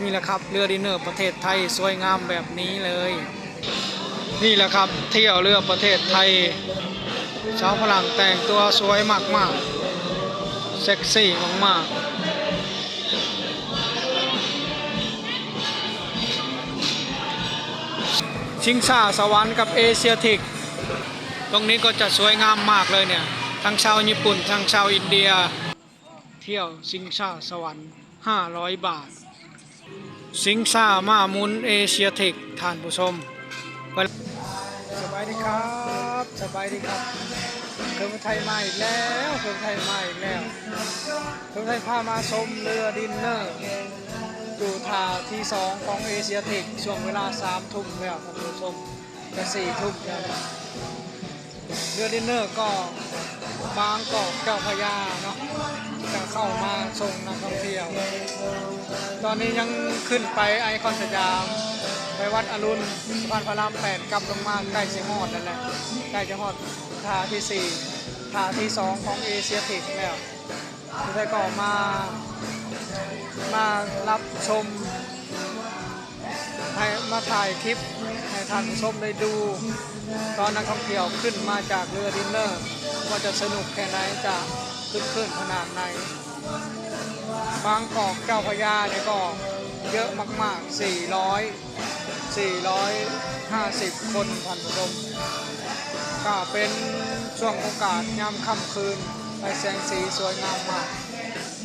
นี่แหละครับเรือดินเนอร์ประเทศไทยสวยงามแบบนี้เลย นี่แหละครับเที่ยวเรือประเทศไทยชาวฝรั่งแต่งตัวสวยมากๆเซ็กซี่มากๆชิงซ่าสวรรค์กับเอเชียทิก ตรงนี้ก็จะสวยงามมากเลยเนี่ย ทั้งชาวญี่ปุ่น ทั้งชาวอินเดีย เที่ยวสิงซ่าสวรรค์ 500 บาท สิงซ่ามามุนเอเชียเทคท่านผู้ชมสบายดีครับสบายดีครับเครื่องไทยมาอีกแล้วเครื่องไทยมาอีกแล้วเครื่องไทยพามาชมเรือดินเนอร์อยู่ท่าที่สองของเอเชียเทคช่วงเวลาสามทุ่มแล้วท่านผู้ชมจะสี่ทุ่มแล้วนะเรือดินเนอร์ก็บางกอกเจ้าพยาเนาะ จะเข้ามาส่งนักท่องเที่ยว ตอนนี้ยังขึ้นไปไอคอนสยาม ไปวัดอรุณสะพานพระรามแปดกลับลงมาใกล้จะฮอดนั่นแหละใกล้จะฮอดท่าที่สี่ท่าที่สองของเอเชียทิกแล้วที่ได้ก็มามารับชมให้มาถ่ายคลิปให้ท่านผู้ชมได้ดู ตอนนักท่องเที่ยวขึ้นมาจากเรือดินเนอร์ ว่าจะสนุกแค่ไหนจะ ขึ้นขึ้นขนาดไหน บางกอกเจ้าพระยาเนี่ยก็เยอะมาก ๆ 400 450 คนท่านผู้ชมก็เป็นช่วงโอกาสยามค่ำคืนไปแสงสีสวยงามมาก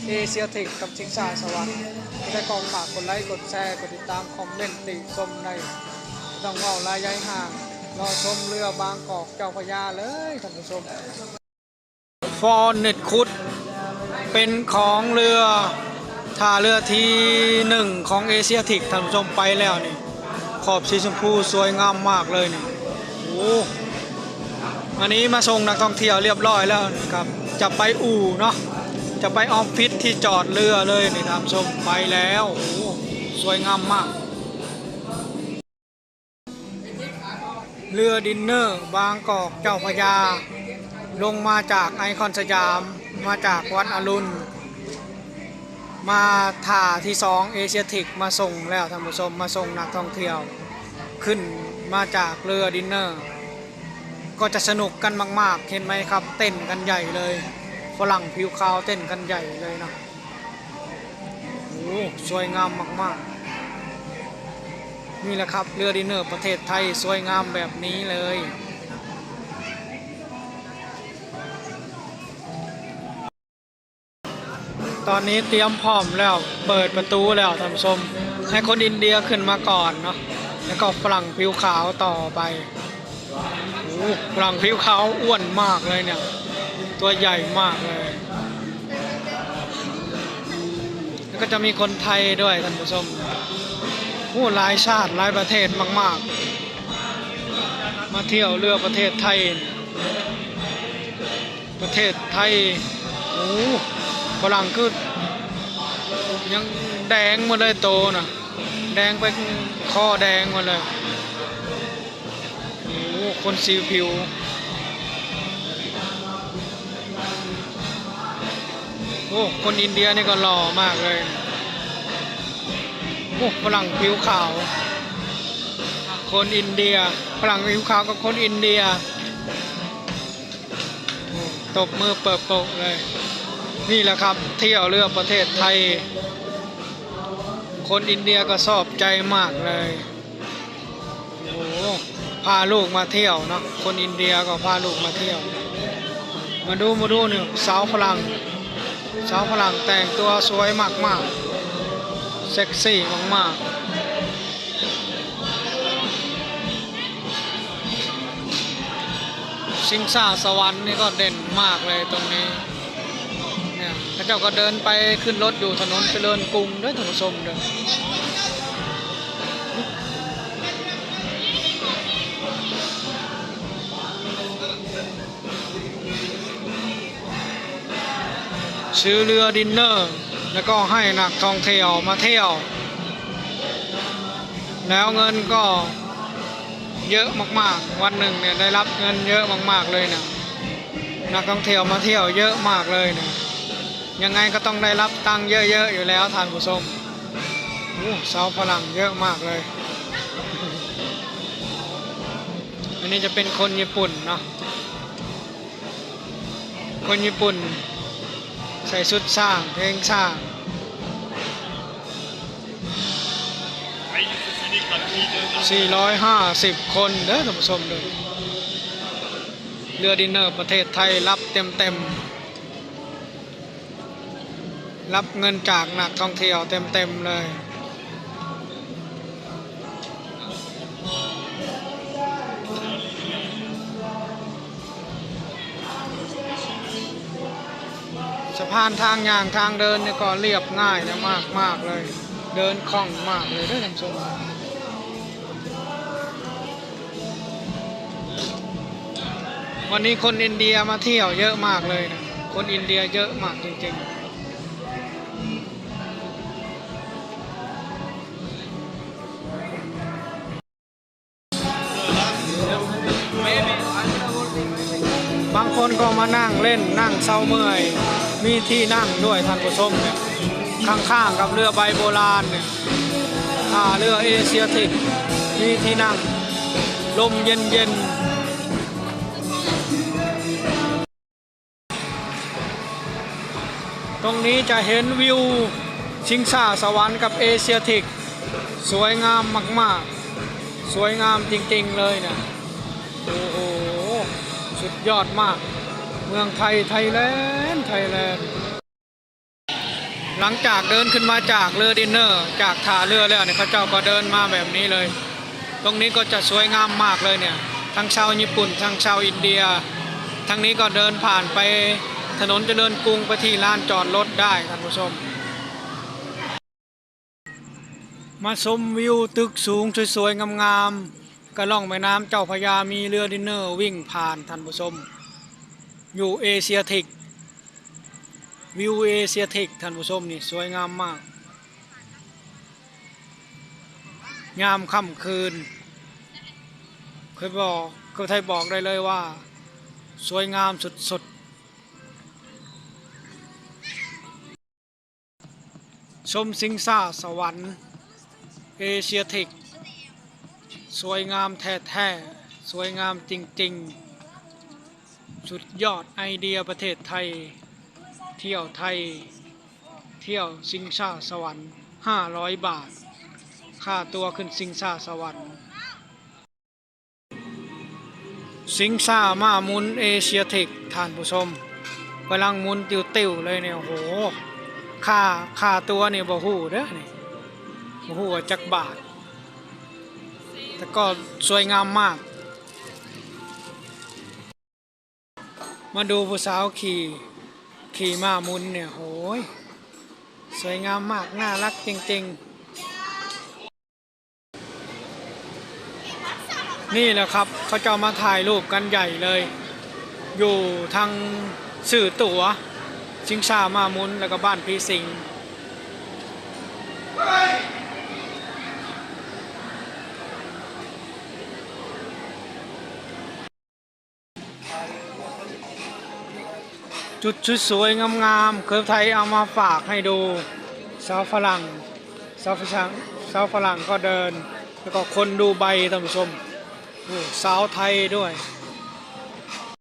เอเชียทิกกับชิงชาสวรรค์ได้กองฝากกดไลค์ กดแชร์ กดติดตาม คอมเมนต์ติชมในต้องเว่าลายย้ายห่าง รอชมเรือบางกอกเจ้าพระยาเลยท่านผู้ชม ฟอร์เน็ตคุด เป็นของเรือท่าเรือที่หนึ่งของเอเชียทิกท่านผู้ชมไปแล้วนี่ ขอบสีชมพูสวยงามมากเลยนี่โอ้อันนี้มาส่งนักท่องเที่ยวเรียบร้อยแล้วนะครับ จะไปอู่เนาะจะไปออฟฟิศที่จอดเรือเลยนี่ท่านผู้ชมไปแล้วโอ้สวยงามมาก เรือดินเนอร์ บางกอกเจ้าพระยา ลงมาจากไอคอนสยาม มาจากวัดอรุณ มาท่าที่สองเอเชียทิกมาส่งแล้วท่านผู้ชมมาส่งนักท่องเที่ยว ขึ้นมาจากเรือดินเนอร์ ก็จะสนุกกันมาก ๆ เห็นไหมครับ เต้นกันใหญ่เลยฝรั่งผิวขาวเต้นกันใหญ่เลยนะโอ้สวยงามมาก ๆ นี่แหละครับเรือดินเนอร์ประเทศไทยสวยงามแบบนี้เลย ตอนนี้เตรียมพร้อมแล้วเปิดประตูแล้วท่านผู้ชม ให้คนอินเดียขึ้นมาก่อนเนาะแล้วก็ฝรั่งผิวขาวต่อไปโอ้ฝรั่งผิวขาวอ้วนมากเลยเนี่ย ตัวใหญ่มากเลย แล้วก็จะมีคนไทยด้วยท่านผู้ชมผู้หลายชาติหลายประเทศมาก ๆ มาเที่ยวเรือประเทศไทย ประเทศไทยโอ้ ฝรั่งคือยังแดงหมดเลยโตนะแดงไปคอแดงหมดเลยโอ้คนสีผิวโอ้คนอินเดียนี่ก็หล่อมากเลยโอ้ฝรั่งผิวขาว คนอินเดียฝรั่งผิวขาวกับคนอินเดียตบมือเปิดโปกเลย นี่แหละครับเที่ยวเรือประเทศไทย คนอินเดียก็ชอบใจมากเลยโอ้โหพาลูกมาเที่ยวเนาะคนอินเดียก็พาลูกมาเที่ยว มาดูมาดูนี่สาวฝรั่งสาวฝรั่งแต่งตัวสวยมากๆเซ็กซี่มากๆชิงซ่าสวรรค์นี่ก็เด่นมากเลยตรงนี้ เนี่ยพระเจ้าก็เดินไปขึ้นรถอยู่ถนนเจริญกรุงด้วยท่านผู้ชมเด้อซื้อเรือดินเนอร์ แล้วก็ให้นักท่องเที่ยวมาเที่ยว แล้วเงินก็เยอะมากๆ วันหนึ่งเนี่ยได้รับเงินเยอะมากๆเลยเนี่ยนักท่องเที่ยวมาเที่ยวเยอะมากเลยเนี่ย ยังไงก็ต้องได้รับตังค์เยอะๆอยู่แล้วท่านผู้ชมโอ้สาวฝรั่งเยอะมากเลย อันนี้จะเป็นคนญี่ปุ่นเนาะ คนญี่ปุ่น ใส่ชุดสร้างเพลงสร้าง450 คนเด้อท่านผู้ชมเลยเรือดินเนอร์ประเทศไทยรับเต็มเต็มๆ รับเงินจากนักท่องเที่ยวเต็มเต็มๆเลยสะพานทางอย่างทางเดินเนี่ยก็เรียบง่ายนะมากมากๆเลย เดินคล่องมากเลยด้วยท่านผู้ชมวันนี้คนอินเดียมาเที่ยวเยอะมากเลยนะคนอินเดียเยอะมากจริงๆ คนก็มานั่งเล่นนั่งเศร้าเมื่อย มีที่นั่งด้วยท่านผู้ชมเนี่ยข้างๆกับเรือใบโบราณเนี่ยอ่าเรือเอเชียทิกมีที่นั่ง ลมเย็นๆตรงนี้จะเห็นวิวชิงซ่าสวรรค์กับเอเชียทิก สวยงามมาก ๆ สวยงามจริง ๆ เลยนะโอ้โห สุดยอดมาก เมืองไทยไทยแลนด์ไทยแลนด์หลังจากเดินขึ้นมาจากเรือดินเนอร์ จากท่าเรือแล้วเนี่ยเขาเจ้าก็เดินมาแบบนี้เลย ตรงนี้ก็จะสวยงามมากเลยเนี่ย ทั้งชาวญี่ปุ่น ทั้งชาวอินเดีย ทั้งนี้ก็เดินผ่านไปถนนเจริญกรุงไปที่ลานจอดรถได้ท่านผู้ชม มาชมวิวตึกสูงสวยๆงามๆ กระล่องแม่น้ำเจ้าพระยามีเรือดินเนอร์วิ่งผ่านท่านผู้ชมอยู่เอเชียทิกวิวเอเชียทิกท่านผู้ชมนี่สวยงามมาก งามค่ำคืนเคยบอกเคยไทยบอกได้เลยว่า สวยงามสุดๆ ชมสิงซ่าสวรรค์เอเชียทิก สวยงามแท้ๆ สวยงามจริงๆ สุดยอดไอเดียประเทศไทย เที่ยวไทย เที่ยวสิงซ่าสวรรค์ 500 บาท ค่าตัวขึ้นสิงซ่าสวรรค์ สิงซ่ามามุนเอเชียเทคท่านผู้ชมกำลังมุนติวๆเลยเนี่ยโห ค่าค่าตัวเนี่ยบ่ฮู้เด้อนี่บ่ฮู้จักบาท แต่ก็สวยงามมาก มาดูผู้สาวขี่ขี่ม้ามุนเนี่ยโหยสวยงามมาก น่ารักจริง ๆ นี่แหละครับเขาจะมาถ่ายรูปกันใหญ่เลย อยู่ทางสื่อตัวชิงชามามุนแล้วก็บ้านพีสิงห์ จุดสวยๆงามๆเคอร์ฟไทยเอามาฝากให้ดูสาวฝรั่งสาวฝรั่งสาวฝรั่งก็เดิน แล้วก็คนดูใบท่านผู้ชมสาวไทยด้วย